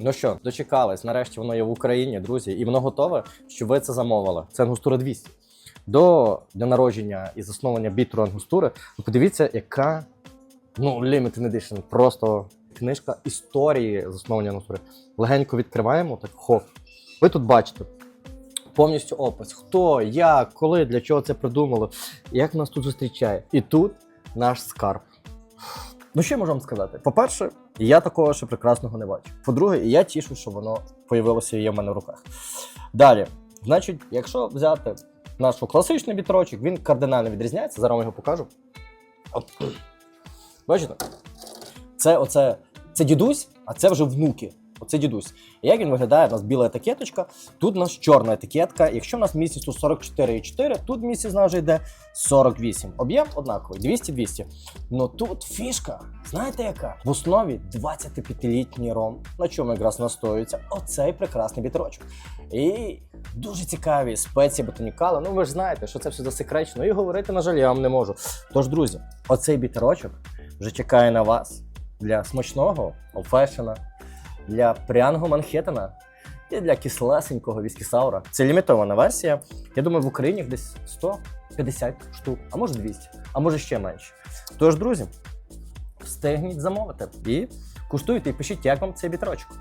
Ну що, дочекались, нарешті воно є в Україні, друзі, і воно готове, щоб ви це замовили. Це ангустура 200. До дня народження і засновлення бітру ангустури. Ви подивіться, яка ну, limited edition, просто книжка історії засновлення ангустури. Легенько відкриваємо, так хоп. Ви тут бачите повністю опис: хто, як, коли, для чого це придумали, як нас тут зустрічає. І тут наш скарб. Ну, що я можу вам сказати? По-перше, я такого ще прекрасного не бачу. По-друге, я тішу, що воно появилося і є в мене в руках. Далі, значить, якщо взяти наш класичний бітрочок, він кардинально відрізняється. Зараз вам його покажу. Бачите? Це оце це дідусь, а це вже внуки. Оце дідусь. Як він виглядає? У нас біла етикеточка, тут у нас чорна етикетка. Якщо у нас місяць у 44,4, тут місяць нас йде 48. Об'єм однаковий, 200-200. Ну тут фішка, знаєте яка? В основі 25-літній ром, на чому якраз настоюється оцей прекрасний бітрочок. І дуже цікаві спеції ботанікали. Ну ви ж знаєте, що це все засекречено, і говорити, на жаль, я вам не можу. Тож, друзі, оцей бітрочок вже чекає на вас для смачного олфешена, для пряного манхеттена і для кислесенького віскісаура. Це лімітована версія. Я думаю, в Україні десь 150 штук, а може 200, а може ще менше. Тож, друзі, встигніть замовити і куштуйте і пишіть, як вам цей бітрочок.